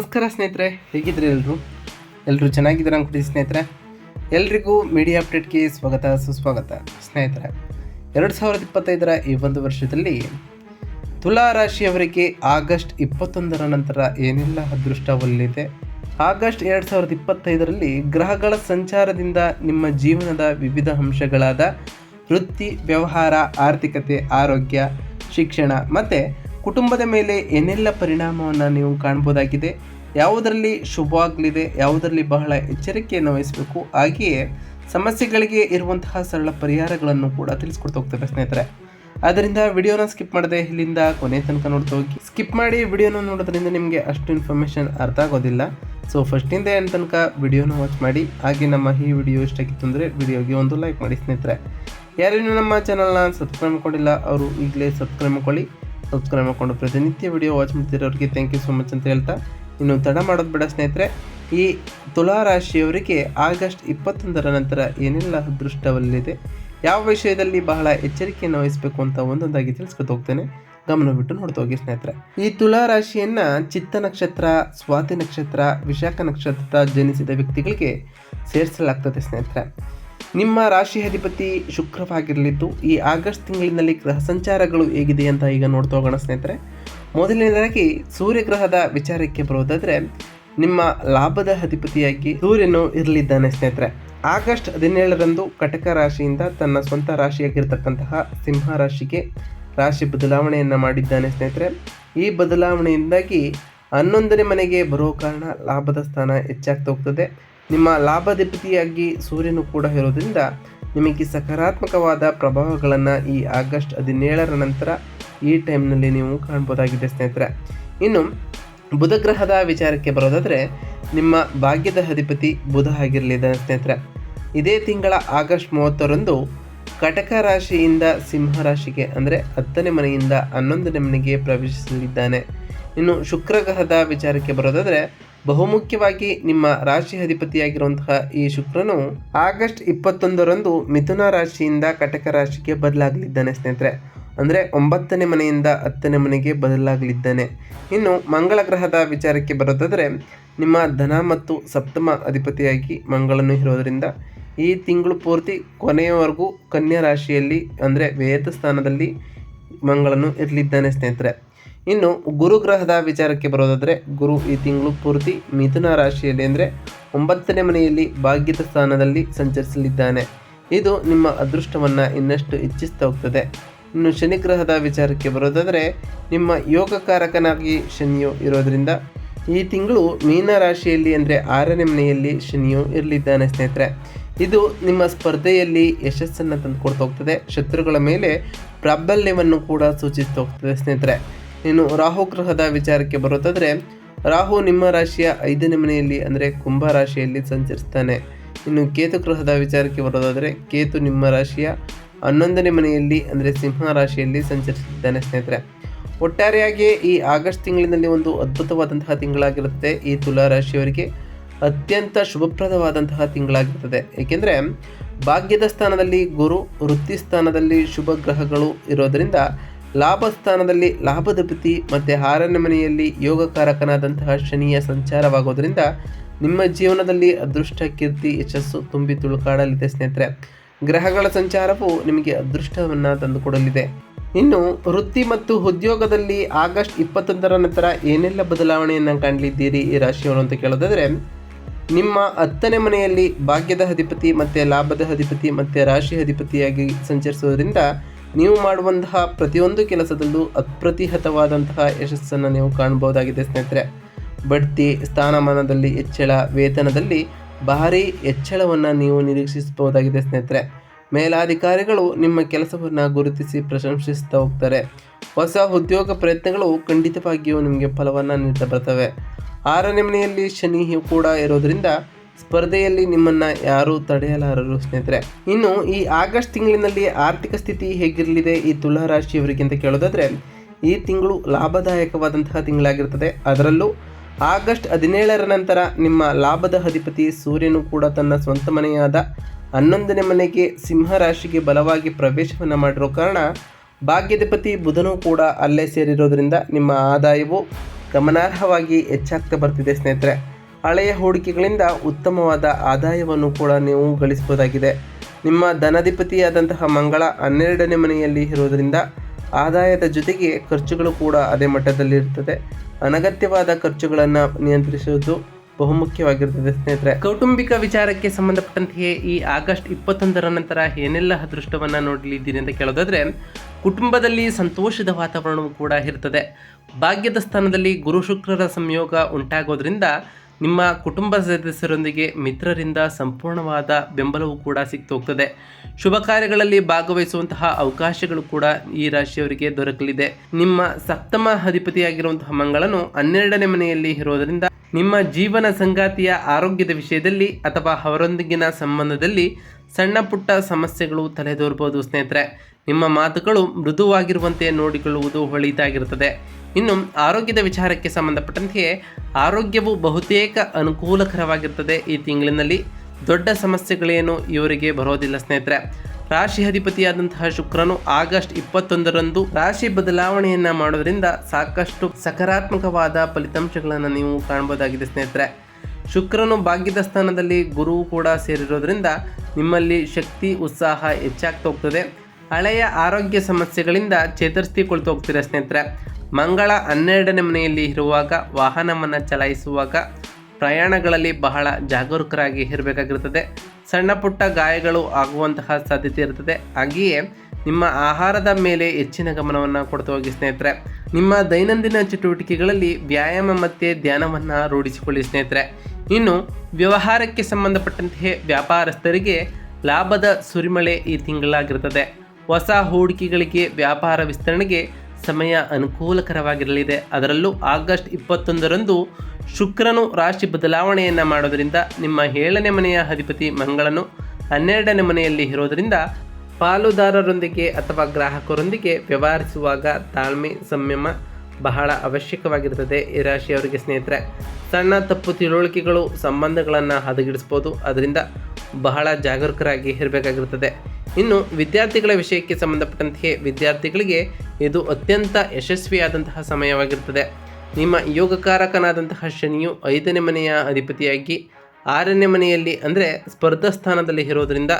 ನಮಸ್ಕಾರ ಸ್ನೇಹಿತರೆ. ಹೇಗಿದ್ರಿ ಎಲ್ಲರೂ ಎಲ್ಲರೂ ಚೆನ್ನಾಗಿದ್ದೀರ ಅಂದ್ಕೊಡಿ ಸ್ನೇಹಿತರೆ. ಎಲ್ರಿಗೂ ಮೀಡಿಯಾ ಅಪ್ಡೇಟ್ಗೆ ಸ್ವಾಗತ, ಸುಸ್ವಾಗತ. ಸ್ನೇಹಿತರೆ, ಎರಡು ಸಾವಿರದ ಇಪ್ಪತ್ತೈದರ ಈ ಒಂದು ವರ್ಷದಲ್ಲಿ ತುಲಾ ರಾಶಿಯವರಿಗೆ ಆಗಸ್ಟ್ ಇಪ್ಪತ್ತೊಂದರ ನಂತರ ಏನೆಲ್ಲ ಅದೃಷ್ಟ ಒಲಿದೆ ಆಗಸ್ಟ್ ಎರಡು ಸಾವಿರದ ಇಪ್ಪತ್ತೈದರಲ್ಲಿ ಗ್ರಹಗಳ ಸಂಚಾರದಿಂದ ನಿಮ್ಮ ಜೀವನದ ವಿವಿಧ ಅಂಶಗಳಾದ ವೃತ್ತಿ, ವ್ಯವಹಾರ, ಆರ್ಥಿಕತೆ, ಆರೋಗ್ಯ, ಶಿಕ್ಷಣ ಮತ್ತು ಕುಟುಂಬದ ಮೇಲೆ ಏನೆಲ್ಲ ಪರಿಣಾಮವನ್ನು ನೀವು ಕಾಣ್ಬೋದಾಗಿದೆ, ಯಾವುದರಲ್ಲಿ ಶುಭವಾಗಲಿದೆ ಯಾವುದರಲ್ಲಿ ಬಹಳ ಎಚ್ಚರಿಕೆಯನ್ನು ವಹಿಸಬೇಕು, ಹಾಗೆಯೇ ಸಮಸ್ಯೆಗಳಿಗೆ ಇರುವಂತಹ ಸರಳ ಪರಿಹಾರಗಳನ್ನು ಕೂಡ ತಿಳಿಸ್ಕೊಡ್ತಾ ಹೋಗ್ತೇವೆ ಸ್ನೇಹಿತರೆ. ಆದ್ದರಿಂದ ವಿಡಿಯೋನ ಸ್ಕಿಪ್ ಮಾಡದೆ ಇಲ್ಲಿಂದ ಕೊನೆ ತನಕ ನೋಡ್ತಾ ಹೋಗಿ. ಸ್ಕಿಪ್ ಮಾಡಿ ವಿಡಿಯೋನ ನೋಡೋದ್ರಿಂದ ನಿಮಗೆ ಅಷ್ಟು ಇನ್ಫಾರ್ಮೇಷನ್ ಅರ್ಥ ಆಗೋದಿಲ್ಲ. ಸೊ ಫಸ್ಟಿಂದ ಏನು ತನಕ ವಿಡಿಯೋನ ವಾಚ್ ಮಾಡಿ, ಹಾಗೆ ನಮ್ಮ ಈ ವಿಡಿಯೋ ಇಷ್ಟಾಗಿತ್ತು ಅಂದರೆ ವಿಡಿಯೋಗೆ ಒಂದು ಲೈಕ್ ಮಾಡಿ ಸ್ನೇಹಿತರೆ. ಯಾರೇನು ನಮ್ಮ ಚಾನಲ್ನ ಸಬ್ಸ್ಕ್ರೈಬ್ ಮಾಡ್ಕೊಂಡಿಲ್ಲ, ಅವರು ಈಗಲೇ ಸಬ್ಸ್ಕ್ರೈಬ್ ಮಾಡ್ಕೊಳ್ಳಿ. ಸಬ್ಸ್ಕ್ರೈಬ್ ಮಾಡ್ಕೊಂಡು ಪ್ರತಿನಿತ್ಯ ವಿಡಿಯೋ ವಾಚ್ ಮಾಡ್ತಿರೋರಿಗೆ ಥ್ಯಾಂಕ್ ಯು ಸೊ ಮಚ್ ಅಂತ ಹೇಳ್ತಾ, ಇನ್ನು ತಡ ಮಾಡೋದು ಬೇಡ ಸ್ನೇಹಿತರೆ. ಈ ತುಲಾ ರಾಶಿಯವರಿಗೆ ಆಗಸ್ಟ್ ಇಪ್ಪತ್ತೊಂದರ ನಂತರ ಏನೆಲ್ಲ ಅದೃಷ್ಟವಲ್ಲಿದೆ, ಯಾವ ವಿಷಯದಲ್ಲಿ ಬಹಳ ಎಚ್ಚರಿಕೆಯನ್ನು ವಹಿಸಬೇಕು ಅಂತ ಒಂದೊಂದಾಗಿ ತಿಳಿಸ್ಕೊತ ಹೋಗ್ತೇನೆ. ಗಮನ ಬಿಟ್ಟು ನೋಡ್ತಾ ಹೋಗಿ ಸ್ನೇಹಿತರೆ. ಈ ತುಲಾ ರಾಶಿಯನ್ನ ಚಿತ್ತ ನಕ್ಷತ್ರ, ಸ್ವಾತಿ ನಕ್ಷತ್ರ, ವಿಶಾಖ ನಕ್ಷತ್ರ ಜನಿಸಿದ ವ್ಯಕ್ತಿಗಳಿಗೆ ಸೇರಿಸಲಾಗ್ತದೆ ಸ್ನೇಹಿತರೆ. ನಿಮ್ಮ ರಾಶಿ ಅಧಿಪತಿ ಶುಕ್ರವಾಗಿರಲಿದ್ದು, ಈ ಆಗಸ್ಟ್ ತಿಂಗಳಿನಲ್ಲಿ ಗ್ರಹ ಸಂಚಾರಗಳು ಹೇಗಿದೆ ಅಂತ ಈಗ ನೋಡ್ತಾ ಹೋಗೋಣ ಸ್ನೇಹಿತರೆ. ಮೊದಲನೇದಾಗಿ, ಸೂರ್ಯಗ್ರಹದ ವಿಚಾರಕ್ಕೆ ಬರೋದಾದರೆ, ನಿಮ್ಮ ಲಾಭದ ಅಧಿಪತಿಯಾಗಿ ಸೂರ್ಯನು ಇರಲಿದ್ದಾನೆ ಸ್ನೇಹಿತರೆ. ಆಗಸ್ಟ್ ಹದಿನೇಳರಂದು ಕಟಕ ರಾಶಿಯಿಂದ ತನ್ನ ಸ್ವಂತ ರಾಶಿಯಾಗಿರ್ತಕ್ಕಂತಹ ಸಿಂಹ ರಾಶಿಗೆ ರಾಶಿ ಬದಲಾವಣೆಯನ್ನು ಮಾಡಿದ್ದಾನೆ ಸ್ನೇಹಿತರೆ. ಈ ಬದಲಾವಣೆಯಿಂದಾಗಿ ಹನ್ನೊಂದನೇ ಮನೆಗೆ ಬರೋ ಕಾರಣ ಲಾಭದ ಸ್ಥಾನ ಹೆಚ್ಚಾಗ್ತಾ ಹೋಗ್ತದೆ. ನಿಮ್ಮ ಲಾಭಾಧಿಪತಿಯಾಗಿ ಸೂರ್ಯನು ಕೂಡ ಇರೋದ್ರಿಂದ ನಿಮಗೆ ಸಕಾರಾತ್ಮಕವಾದ ಪ್ರಭಾವಗಳನ್ನು ಈ ಆಗಸ್ಟ್ ಹದಿನೇಳರ ನಂತರ ಈ ಟೈಮ್ನಲ್ಲಿ ನೀವು ಕಾಣ್ಬೋದಾಗಿದೆ, ಸ್ನೇಹಿತರೆ. ಇನ್ನು ಬುಧ ಗ್ರಹದ ವಿಚಾರಕ್ಕೆ ಬರೋದಾದರೆ ನಿಮ್ಮ ಭಾಗ್ಯದ ಅಧಿಪತಿ ಬುಧ ಆಗಿರಲಿದೆ ಸ್ನೇಹಿತರೆ. ಇದೇ ತಿಂಗಳ ಆಗಸ್ಟ್ ಮೂವತ್ತರಂದು ಕಟಕ ರಾಶಿಯಿಂದ ಸಿಂಹ ರಾಶಿಗೆ, ಅಂದರೆ ಹತ್ತನೇ ಮನೆಯಿಂದ ಹನ್ನೊಂದನೇ ಮನೆಗೆ ಪ್ರವೇಶಿಸಲಿದ್ದಾನೆ. ಇನ್ನು ಶುಕ್ರ ಗ್ರಹದ ವಿಚಾರಕ್ಕೆ ಬರೋದಾದರೆ ಬಹುಮುಖ್ಯವಾಗಿ ನಿಮ್ಮ ರಾಶಿ ಅಧಿಪತಿಯಾಗಿರುವಂತಹ ಈ ಶುಕ್ರನು ಆಗಸ್ಟ್ ಇಪ್ಪತ್ತೊಂದರಂದು ಮಿಥುನ ರಾಶಿಯಿಂದ ಕಟಕ ರಾಶಿಗೆ ಬದಲಾಗಲಿದ್ದಾನೆ ಸ್ನೇಹಿತರೆ. ಅಂದರೆ ಒಂಬತ್ತನೇ ಮನೆಯಿಂದ ಹತ್ತನೇ ಮನೆಗೆ ಬದಲಾಗಲಿದ್ದಾನೆ. ಇನ್ನು ಮಂಗಳ ಗ್ರಹದ ವಿಚಾರಕ್ಕೆ ಬರೋದಾದರೆ ನಿಮ್ಮ ಧನ ಮತ್ತು ಸಪ್ತಮ ಅಧಿಪತಿಯಾಗಿ ಮಂಗಳನು ಇರೋದರಿಂದ ಈ ತಿಂಗಳು ಪೂರ್ತಿ ಕೊನೆಯವರೆಗೂ ಕನ್ಯಾ ರಾಶಿಯಲ್ಲಿ ಅಂದರೆ ವೇದ ಸ್ಥಾನದಲ್ಲಿ ಮಂಗಳನು ಇರಲಿದ್ದಾನೆ ಸ್ನೇಹಿತರೆ. ಇನ್ನು ಗುರು ಗ್ರಹದ ವಿಚಾರಕ್ಕೆ ಬರೋದಾದರೆ ಗುರು ಈ ತಿಂಗಳು ಪೂರ್ತಿ ಮಿಥುನ ರಾಶಿಯಲ್ಲಿ ಅಂದರೆ ಒಂಬತ್ತನೇ ಮನೆಯಲ್ಲಿ ಭಾಗ್ಯದ ಸ್ಥಾನದಲ್ಲಿ ಸಂಚರಿಸಲಿದ್ದಾನೆ. ಇದು ನಿಮ್ಮ ಅದೃಷ್ಟವನ್ನು ಇನ್ನಷ್ಟು ಹೆಚ್ಚಿಸ್ತಾ ಹೋಗ್ತದೆ. ಇನ್ನು ಶನಿ ಗ್ರಹದ ವಿಚಾರಕ್ಕೆ ಬರೋದಾದರೆ ನಿಮ್ಮ ಯೋಗಕಾರಕನಾಗಿ ಶನಿಯು ಇರೋದರಿಂದ ಈ ತಿಂಗಳು ಮೀನ ರಾಶಿಯಲ್ಲಿ ಅಂದರೆ ಆರನೇ ಮನೆಯಲ್ಲಿ ಶನಿಯು ಇರಲಿದ್ದಾನೆ ಸ್ನೇಹಿತರೆ. ಇದು ನಿಮ್ಮ ಸ್ಪರ್ಧೆಯಲ್ಲಿ ಯಶಸ್ಸನ್ನು ತಂದುಕೊಡ್ತಾ ಹೋಗ್ತದೆ. ಶತ್ರುಗಳ ಮೇಲೆ ಪ್ರಾಬಲ್ಯವನ್ನು ಕೂಡ ಸೂಚಿಸ್ತಾ ಹೋಗ್ತದೆ ಸ್ನೇಹಿತರೆ. ಇನ್ನು ರಾಹು ಗ್ರಹದ ವಿಚಾರಕ್ಕೆ ಬರೋದಾದರೆ ರಾಹು ನಿಮ್ಮ ರಾಶಿಯ ಐದನೇ ಮನೆಯಲ್ಲಿ ಅಂದರೆ ಕುಂಭ ರಾಶಿಯಲ್ಲಿ ಸಂಚರಿಸ್ತಾನೆ. ಇನ್ನು ಕೇತು ಗ್ರಹದ ವಿಚಾರಕ್ಕೆ ಬರೋದಾದರೆ ಕೇತು ನಿಮ್ಮ ರಾಶಿಯ ಹನ್ನೊಂದನೇ ಮನೆಯಲ್ಲಿ ಅಂದರೆ ಸಿಂಹ ರಾಶಿಯಲ್ಲಿ ಸಂಚರಿಸುತ್ತಿದ್ದಾನೆ ಸ್ನೇಹಿತರೆ. ಒಟ್ಟಾರೆಯಾಗಿ ಈ ಆಗಸ್ಟ್ ತಿಂಗಳಿನಲ್ಲಿ ಒಂದು ಅದ್ಭುತವಾದಂತಹ ತಿಂಗಳಾಗಿರುತ್ತೆ ಈ ತುಲಾ ರಾಶಿಯವರಿಗೆ ಅತ್ಯಂತ ಶುಭಪ್ರದವಾದಂತಹ ತಿಂಗಳಾಗಿರ್ತದೆ ಏಕೆಂದರೆ, ಭಾಗ್ಯದ ಸ್ಥಾನದಲ್ಲಿ ಗುರು, ವೃತ್ತಿ ಸ್ಥಾನದಲ್ಲಿ ಶುಭ ಗ್ರಹಗಳು ಇರೋದರಿಂದ ಲಾಭ ಸ್ಥಾನದಲ್ಲಿ ಲಾಭಾಧಿಪತಿ ಮತ್ತು ಆರನೇ ಮನೆಯಲ್ಲಿ ಯೋಗಕಾರಕನಾದಂತಹ ಶನಿಯ ಸಂಚಾರವಾಗೋದ್ರಿಂದ ನಿಮ್ಮ ಜೀವನದಲ್ಲಿ ಅದೃಷ್ಟ, ಕೀರ್ತಿ, ಯಶಸ್ಸು ತುಂಬಿ ತುಳುಕಾಡಲಿದೆ ಸ್ನೇಹಿತರೆ. ಗ್ರಹಗಳ ಸಂಚಾರವು ನಿಮಗೆ ಅದೃಷ್ಟವನ್ನು ತಂದುಕೊಡಲಿದೆ. ಇನ್ನು ವೃತ್ತಿ ಮತ್ತು ಉದ್ಯೋಗದಲ್ಲಿ ಆಗಸ್ಟ್ ಇಪ್ಪತ್ತೊಂದರ ನಂತರ ಏನೆಲ್ಲ ಬದಲಾವಣೆಯನ್ನು ಕಾಣಲಿದ್ದೀರಿ ಈ ರಾಶಿಯವರು ಅಂತ ಕೇಳೋದಾದರೆ, ನಿಮ್ಮ ಹತ್ತನೇ ಮನೆಯಲ್ಲಿ ಭಾಗ್ಯದ ಅಧಿಪತಿ ಮತ್ತು ಲಾಭದ ಅಧಿಪತಿ ಮತ್ತು ರಾಶಿ ಅಧಿಪತಿಯಾಗಿ ಸಂಚರಿಸೋದ್ರಿಂದ ನೀವು ಮಾಡುವಂತಹ ಪ್ರತಿಯೊಂದು ಕೆಲಸದಲ್ಲೂ ಅಪ್ರತಿಹತವಾದಂತಹ ಯಶಸ್ಸನ್ನು ನೀವು ಕಾಣಬಹುದಾಗಿದೆ, ಸ್ನೇಹಿತರೆ. ಬಡ್ತಿ, ಸ್ಥಾನಮಾನದಲ್ಲಿ ಹೆಚ್ಚಳ, ವೇತನದಲ್ಲಿ ಭಾರೀ ಹೆಚ್ಚಳವನ್ನು ನೀವು ನಿರೀಕ್ಷಿಸಬಹುದಾಗಿದೆ, ಸ್ನೇಹಿತರೆ. ಮೇಲಾಧಿಕಾರಿಗಳು ನಿಮ್ಮ ಕೆಲಸವನ್ನು ಗುರುತಿಸಿ ಪ್ರಶಂಸಿಸ್ತಾ ಹೋಗ್ತಾರೆ. ಹೊಸ ಉದ್ಯೋಗ ಪ್ರಯತ್ನಗಳು ಖಂಡಿತವಾಗಿಯೂ ನಿಮಗೆ ಫಲವನ್ನು ನೀಡ್ತಾ ಬರ್ತವೆ. ಆರನೇ ಮನೆಯಲ್ಲಿ ಶನಿ ಕೂಡ ಇರೋದ್ರಿಂದ ಸ್ಪರ್ಧೆಯಲ್ಲಿ ನಿಮ್ಮನ್ನು ಯಾರೂ ತಡೆಯಲಾರರು ಸ್ನೇಹಿತರೆ. ಇನ್ನು ಈ ಆಗಸ್ಟ್ ತಿಂಗಳಿನಲ್ಲಿ ಆರ್ಥಿಕ ಸ್ಥಿತಿ ಹೇಗಿರಲಿದೆ ಈ ತುಲಾ ರಾಶಿಯವರಿಗೆ ಅಂತ ಕೇಳೋದಾದರೆ, ಈ ತಿಂಗಳು ಲಾಭದಾಯಕವಾದಂತಹ ತಿಂಗಳಾಗಿರ್ತದೆ. ಅದರಲ್ಲೂ ಆಗಸ್ಟ್ ಹದಿನೇಳರ ನಂತರ ನಿಮ್ಮ ಲಾಭದ ಅಧಿಪತಿ ಸೂರ್ಯನು ಕೂಡ ತನ್ನ ಸ್ವಂತ ಮನೆಯಾದ ಹನ್ನೊಂದನೇ ಮನೆಗೆ ಸಿಂಹ ರಾಶಿಗೆ ಬಲವಾಗಿ ಪ್ರವೇಶವನ್ನು ಮಾಡಿರೋ ಕಾರಣ, ಭಾಗ್ಯಾಧಿಪತಿ ಬುಧನೂ ಕೂಡ ಅಲ್ಲೇ ಸೇರಿರೋದ್ರಿಂದ ನಿಮ್ಮ ಆದಾಯವು ಗಮನಾರ್ಹವಾಗಿ ಹೆಚ್ಚಾಗ್ತಾ ಬರ್ತಿದೆ ಸ್ನೇಹಿತರೆ. ಹಳೆಯ ಹೂಡಿಕೆಗಳಿಂದ ಉತ್ತಮವಾದ ಆದಾಯವನ್ನು ಕೂಡ ನೀವು ಗಳಿಸಬಹುದಾಗಿದೆ. ನಿಮ್ಮ ಧನಾಧಿಪತಿಯಾದಂತಹ ಮಂಗಳ ಹನ್ನೆರಡನೇ ಮನೆಯಲ್ಲಿ ಇರುವುದರಿಂದ ಆದಾಯದ ಜೊತೆಗೆ ಖರ್ಚುಗಳು ಕೂಡ ಅದೇ ಮಟ್ಟದಲ್ಲಿ ಇರ್ತದೆ ಅನಗತ್ಯವಾದ ಖರ್ಚುಗಳನ್ನು ನಿಯಂತ್ರಿಸುವುದು ಬಹುಮುಖ್ಯವಾಗಿರುತ್ತದೆ ಸ್ನೇಹಿತರೆ. ಕೌಟುಂಬಿಕ ವಿಚಾರಕ್ಕೆ ಸಂಬಂಧಪಟ್ಟಂತೆಯೇ ಈ ಆಗಸ್ಟ್ ಇಪ್ಪತ್ತೊಂದರ ನಂತರ ಏನೆಲ್ಲ ಅದೃಷ್ಟವನ್ನು ನೋಡಲಿದ್ದೀರಿ ಅಂತ ಕೇಳೋದಾದರೆ, ಕುಟುಂಬದಲ್ಲಿ ಸಂತೋಷದ ವಾತಾವರಣವು ಕೂಡ ಇರ್ತದೆ. ಭಾಗ್ಯದ ಸ್ಥಾನದಲ್ಲಿ ಗುರು ಶುಕ್ರರ ಸಂಯೋಗ ಉಂಟಾಗೋದ್ರಿಂದ ನಿಮ್ಮ ಕುಟುಂಬ ಸದಸ್ಯರೊಂದಿಗೆ ಮಿತ್ರರಿಂದ ಸಂಪೂರ್ಣವಾದ ಬೆಂಬಲವೂ ಕೂಡ ಸಿಕ್ತು ಹೋಗ್ತದೆ ಶುಭ ಕಾರ್ಯಗಳಲ್ಲಿ ಭಾಗವಹಿಸುವಂತಹ ಅವಕಾಶಗಳು ಕೂಡ ಈ ರಾಶಿಯವರಿಗೆ ದೊರಕಲಿದೆ. ನಿಮ್ಮ ಸಪ್ತಮ ಅಧಿಪತಿಯಾಗಿರುವಂತಹ ಮಂಗಳನು ಹನ್ನೆರಡನೇ ಮನೆಯಲ್ಲಿ ಇರೋದರಿಂದ ನಿಮ್ಮ ಜೀವನ ಸಂಗಾತಿಯ ಆರೋಗ್ಯದ ವಿಷಯದಲ್ಲಿ ಅಥವಾ ಅವರೊಂದಿಗಿನ ಸಂಬಂಧದಲ್ಲಿ ಸಣ್ಣ ಪುಟ್ಟ ಸಮಸ್ಯೆಗಳು ತಲೆದೋರ್ಬೋದು, ಸ್ನೇಹಿತರೆ. ನಿಮ್ಮ ಮಾತುಗಳು ಮೃದುವಾಗಿರುವಂತೆ ನೋಡಿಕೊಳ್ಳುವುದು ಒಳಿತಾಗಿರುತ್ತದೆ. ಇನ್ನು ಆರೋಗ್ಯದ ವಿಚಾರಕ್ಕೆ ಸಂಬಂಧಪಟ್ಟಂತೆಯೇ ಆರೋಗ್ಯವು ಬಹುತೇಕ ಅನುಕೂಲಕರವಾಗಿರ್ತದೆ ಈ ತಿಂಗಳಿನಲ್ಲಿ. ದೊಡ್ಡ ಸಮಸ್ಯೆಗಳೇನು ಇವರಿಗೆ ಬರೋದಿಲ್ಲ, ಸ್ನೇಹಿತರೆ. ರಾಶಿ ಅಧಿಪತಿಯಾದಂತಹ ಶುಕ್ರನು ಆಗಸ್ಟ್ ಇಪ್ಪತ್ತೊಂದರಂದು ರಾಶಿ ಬದಲಾವಣೆಯನ್ನು ಮಾಡೋದರಿಂದ ಸಾಕಷ್ಟು ಸಕಾರಾತ್ಮಕವಾದ ಫಲಿತಾಂಶಗಳನ್ನು ನೀವು ಕಾಣ್ಬೋದಾಗಿದೆ, ಸ್ನೇಹಿತರೆ. ಶುಕ್ರನು ಭಾಗ್ಯದ ಸ್ಥಾನದಲ್ಲಿ ಗುರು ಕೂಡ ಸೇರಿರೋದ್ರಿಂದ ನಿಮ್ಮಲ್ಲಿ ಶಕ್ತಿ, ಉತ್ಸಾಹ ಹೆಚ್ಚಾಗ್ತಾ ಹೋಗ್ತದೆ. ಹಳೆಯ ಆರೋಗ್ಯ ಸಮಸ್ಯೆಗಳಿಂದ ಚೇತರಿಸಿಕೊಳ್ತಾ ಹೋಗ್ತೀರಾ ಸ್ನೇಹಿತರೆ? ಮಂಗಳ ಹನ್ನೆರಡನೇ ಮನೆಯಲ್ಲಿ ಇರುವಾಗ, ವಾಹನವನ್ನು ಚಲಾಯಿಸುವಾಗ ಪ್ರಯಾಣಗಳಲ್ಲಿ ಬಹಳ ಜಾಗರೂಕರಾಗಿ ಇರಬೇಕಾಗಿರುತ್ತದೆ. ಸಣ್ಣ ಪುಟ್ಟ ಗಾಯಗಳು ಆಗುವಂತಹ ಸಾಧ್ಯತೆ ಇರುತ್ತದೆ. ಹಾಗೆಯೇ ನಿಮ್ಮ ಆಹಾರದ ಮೇಲೆ ಹೆಚ್ಚಿನ ಗಮನವನ್ನು ಕೊಡ್ತಾ ಹೋಗಿ ಸ್ನೇಹಿತರೆ. ನಿಮ್ಮ ದೈನಂದಿನ ಚಟುವಟಿಕೆಗಳಲ್ಲಿ ವ್ಯಾಯಾಮ ಮತ್ತು ಧ್ಯಾನವನ್ನು ರೂಢಿಸಿಕೊಳ್ಳಿ ಸ್ನೇಹಿತರೆ. ಇನ್ನು ವ್ಯವಹಾರಕ್ಕೆ ಸಂಬಂಧಪಟ್ಟಂತೆ ವ್ಯಾಪಾರಸ್ಥರಿಗೆ ಲಾಭದ ಸುರಿಮಳೆ ಈ ತಿಂಗಳಾಗಿರುತ್ತದೆ. ಹೊಸ ಹೂಡಿಕೆಗಳಿಗೆ ವ್ಯಾಪಾರ ವಿಸ್ತರಣೆಗೆ ಸಮಯ ಅನುಕೂಲಕರವಾಗಿರಲಿದೆ. ಅದರಲ್ಲೂ ಆಗಸ್ಟ್ ಇಪ್ಪತ್ತೊಂದರಂದು ಶುಕ್ರನು ರಾಶಿ ಬದಲಾವಣೆಯನ್ನು ಮಾಡೋದರಿಂದ ನಿಮ್ಮ ಏಳನೇ ಮನೆಯ ಅಧಿಪತಿ ಮಂಗಳನು ಹನ್ನೆರಡನೇ ಮನೆಯಲ್ಲಿ ಇರೋದರಿಂದ ಪಾಲುದಾರರೊಂದಿಗೆ ಅಥವಾ ಗ್ರಾಹಕರೊಂದಿಗೆ ವ್ಯವಹರಿಸುವಾಗ ತಾಳ್ಮೆ, ಸಂಯಮ ಬಹಳ ಅವಶ್ಯಕವಾಗಿರುತ್ತದೆ ಈ ರಾಶಿಯವರಿಗೆ ಸ್ನೇಹಿತರೆ. ಸಣ್ಣ ತಪ್ಪು ತಿಳುವಳಿಕೆಗಳು, ಸಂಬಂಧಗಳನ್ನು ಹದಗಿಡಿಸ್ಬೋದು. ಅದರಿಂದ ಬಹಳ ಜಾಗರೂಕರಾಗಿ ಇರಬೇಕಾಗಿರುತ್ತದೆ ಇನ್ನು ವಿದ್ಯಾರ್ಥಿಗಳ ವಿಷಯಕ್ಕೆ ಸಂಬಂಧಪಟ್ಟಂತೆ ವಿದ್ಯಾರ್ಥಿಗಳಿಗೆ ಇದು ಅತ್ಯಂತ ಯಶಸ್ವಿಯಾದಂತಹ ಸಮಯವಾಗಿರುತ್ತದೆ ನಿಮ್ಮ ಯೋಗಕಾರಕನಾದಂತಹ ಶನಿಯು ಐದನೇ ಮನೆಯ ಅಧಿಪತಿಯಾಗಿ, ಆರನೇ ಮನೆಯಲ್ಲಿ ಅಂದರೆ ಸ್ಪರ್ಧಾ ಸ್ಥಾನದಲ್ಲಿ ಇರೋದರಿಂದ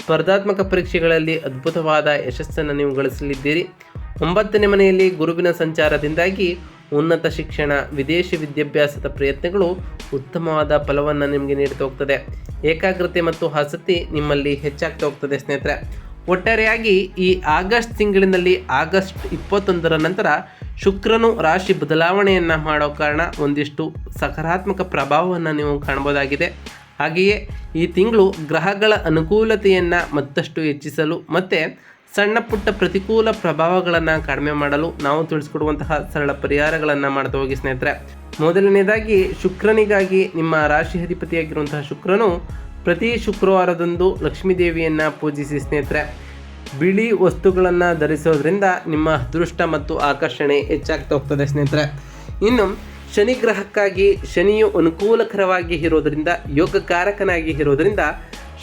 ಸ್ಪರ್ಧಾತ್ಮಕ ಪರೀಕ್ಷೆಗಳಲ್ಲಿ ಅದ್ಭುತವಾದ ಯಶಸ್ಸನ್ನು ನೀವು ಗಳಿಸಲಿದ್ದೀರಿ. ಒಂಬತ್ತನೇ ಮನೆಯಲ್ಲಿ ಗುರುವಿನ ಸಂಚಾರದಿಂದಾಗಿ ಉನ್ನತ ಶಿಕ್ಷಣ, ವಿದೇಶಿ ವಿದ್ಯಾಭ್ಯಾಸದ ಪ್ರಯತ್ನಗಳು ಉತ್ತಮವಾದ ಫಲವನ್ನು ನಿಮಗೆ ನೀಡ್ತಾ ಹೋಗ್ತದೆ. ಏಕಾಗ್ರತೆ ಮತ್ತು ಆಸಕ್ತಿ ನಿಮ್ಮಲ್ಲಿ ಹೆಚ್ಚಾಗ್ತಾ ಹೋಗ್ತದೆ ಸ್ನೇಹಿತರೆ. ಒಟ್ಟಾರೆಯಾಗಿ ಈ ಆಗಸ್ಟ್ ತಿಂಗಳಿನಲ್ಲಿ ಆಗಸ್ಟ್ ಇಪ್ಪತ್ತೊಂದರ ನಂತರ ಶುಕ್ರನು ರಾಶಿ ಬದಲಾವಣೆಯನ್ನು ಮಾಡೋ ಕಾರಣ ಒಂದಿಷ್ಟು ಸಕಾರಾತ್ಮಕ ಪ್ರಭಾವವನ್ನು ನೀವು ಕಾಣ್ಬೋದಾಗಿದೆ. ಹಾಗೆಯೇ ಈ ತಿಂಗಳು ಗ್ರಹಗಳ ಅನುಕೂಲತೆಯನ್ನು ಮತ್ತಷ್ಟು ಹೆಚ್ಚಿಸಲು ಮತ್ತು ಸಣ್ಣ ಪುಟ್ಟ ಪ್ರತಿಕೂಲ ಪ್ರಭಾವಗಳನ್ನು ಕಡಿಮೆ ಮಾಡಲು ನಾವು ತಿಳಿಸ್ಕೊಡುವಂತಹ ಸರಳ ಪರಿಹಾರಗಳನ್ನು ಮಾಡ್ತಾ ಹೋಗಿ ಸ್ನೇಹಿತರೆ. ಮೊದಲನೇದಾಗಿ ಶುಕ್ರನಿಗಾಗಿ ನಿಮ್ಮ ರಾಶಿ ಅಧಿಪತಿಯಾಗಿರುವಂತಹ ಶುಕ್ರನು ಪ್ರತಿ ಶುಕ್ರವಾರದಂದು ಲಕ್ಷ್ಮೀ ದೇವಿಯನ್ನು ಪೂಜಿಸಿ ಸ್ನೇಹಿತರೆ. ಬಿಳಿ ವಸ್ತುಗಳನ್ನು ಧರಿಸೋದ್ರಿಂದ ನಿಮ್ಮ ಅದೃಷ್ಟ ಮತ್ತು ಆಕರ್ಷಣೆ ಹೆಚ್ಚಾಗ್ತಾ ಹೋಗ್ತದೆ ಸ್ನೇಹಿತರೆ. ಇನ್ನು ಶನಿ ಗ್ರಹಕ್ಕಾಗಿ ಶನಿಯು ಅನುಕೂಲಕರವಾಗಿ ಇರೋದರಿಂದ ಯೋಗಕಾರಕನಾಗಿ ಇರೋದರಿಂದ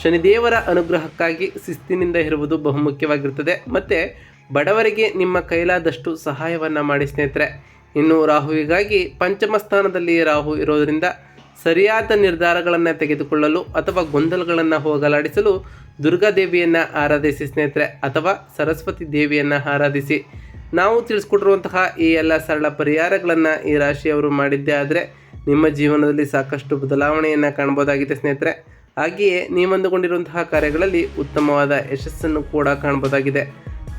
ಶನಿದೇವರ ಅನುಗ್ರಹಕ್ಕಾಗಿ ಶಿಸ್ತಿನಿಂದ ಇರುವುದು ಬಹುಮುಖ್ಯವಾಗಿರುತ್ತದೆ. ಮತ್ತು, ಬಡವರಿಗೆ ನಿಮ್ಮ ಕೈಲಾದಷ್ಟು ಸಹಾಯವನ್ನು ಮಾಡಿ ಸ್ನೇಹಿತರೆ. ಇನ್ನು ರಾಹುವಿಗಾಗಿ ಪಂಚಮ ಸ್ಥಾನದಲ್ಲಿ ರಾಹು ಇರೋದರಿಂದ ಸರಿಯಾದ ನಿರ್ಧಾರಗಳನ್ನು ತೆಗೆದುಕೊಳ್ಳಲು ಅಥವಾ ಗೊಂದಲಗಳನ್ನು ಹೋಗಲಾಡಿಸಲು ದುರ್ಗಾದೇವಿಯನ್ನು ಆರಾಧಿಸಿ ಸ್ನೇಹಿತರೆ, ಅಥವಾ ಸರಸ್ವತಿ ದೇವಿಯನ್ನು ಆರಾಧಿಸಿ. ನಾವು ತಿಳಿಸ್ಕೊಟ್ಟಿರುವಂತಹ ಈ ಎಲ್ಲ ಸರಳ ಪರಿಹಾರಗಳನ್ನು ಈ ರಾಶಿಯವರು ಮಾಡಿದ್ದೇ ಆದರೆ ನಿಮ್ಮ ಜೀವನದಲ್ಲಿ ಸಾಕಷ್ಟು ಬದಲಾವಣೆಯನ್ನು ಕಾಣ್ಬೋದಾಗಿದೆ ಸ್ನೇಹಿತರೆ. ಹಾಗೆಯೇ ನೀವಂದುಕೊಂಡಿರುವಂತಹ ಕಾರ್ಯಗಳಲ್ಲಿ ಉತ್ತಮವಾದ ಯಶಸ್ಸನ್ನು ಕೂಡ ಕಾಣಬಹುದಾಗಿದೆ.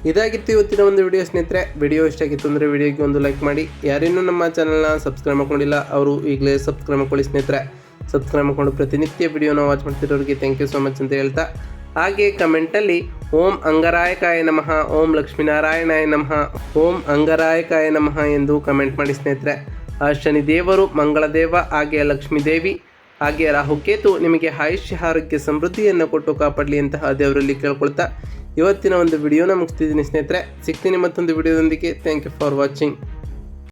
ಇದಾಗಿತ್ತು ಇವತ್ತಿನ ಒಂದು ವಿಡಿಯೋ ಸ್ನೇಹಿತರೆ. ವಿಡಿಯೋ ಇಷ್ಟ ಆಗಿತ್ತು ಅಂದರೆ ವಿಡಿಯೋಗೆ ಒಂದು ಲೈಕ್ ಮಾಡಿ. ಯಾರೇನೂ ನಮ್ಮ ಚಾನಲ್ನ ಸಬ್ಸ್ಕ್ರೈಬ್ ಮಾಡ್ಕೊಂಡಿಲ್ಲ, ಅವರು ಈಗಲೇ ಸಬ್ಸ್ಕ್ರೈಬ್ ಮಾಡ್ಕೊಳ್ಳಿ ಸ್ನೇಹಿತರೆ. ಸಬ್ಸ್ಕ್ರೈಬ್ ಮಾಡ್ಕೊಂಡು ಪ್ರತಿನಿತ್ಯ ವಿಡಿಯೋನ ವಾಚ್ ಮಾಡ್ತಿರೋರಿಗೆ ಥ್ಯಾಂಕ್ ಯು ಸೋ ಮಚ್ ಅಂತ ಹೇಳ್ತಾ. ಹಾಗೆ ಕಮೆಂಟಲ್ಲಿ ಓಂ ಅಂಗರಾಯಕಾಯ ನಮಃ, ಓಂ ಲಕ್ಷ್ಮೀನಾರಾಯಣಾಯ ನಮಃ, ಓಂ ಅಂಗರಾಯಕಾಯ ನಮಃ ಎಂದು ಕಮೆಂಟ್ ಮಾಡಿ ಸ್ನೇಹಿತರೆ. ಶನಿ ದೇವರು, ಮಂಗಳದೇವ ಹಾಗೆ ಲಕ್ಷ್ಮೀ ದೇವಿ. ಹಾಗೆ ರಾಹುಕೇತು ನಿಮಗೆ ಆಯುಷ್ಯ ಆರೋಗ್ಯ ಸಮೃದ್ಧಿಯನ್ನು ಕೊಟ್ಟು ಕಾಪಾಡಲಿ ಅಂತಹ ದೇವರಲ್ಲಿ ಕೇಳ್ಕೊಳ್ತಾ ಇವತ್ತಿನ ಒಂದು ವಿಡಿಯೋನ ಮುಗಿಸ್ತಿದ್ದೀನಿ ಸ್ನೇಹಿತರೆ. ಸಿಗ್ತೀನಿ ಮತ್ತೊಂದು ವಿಡಿಯೋದೊಂದಿಗೆ. Thank you for watching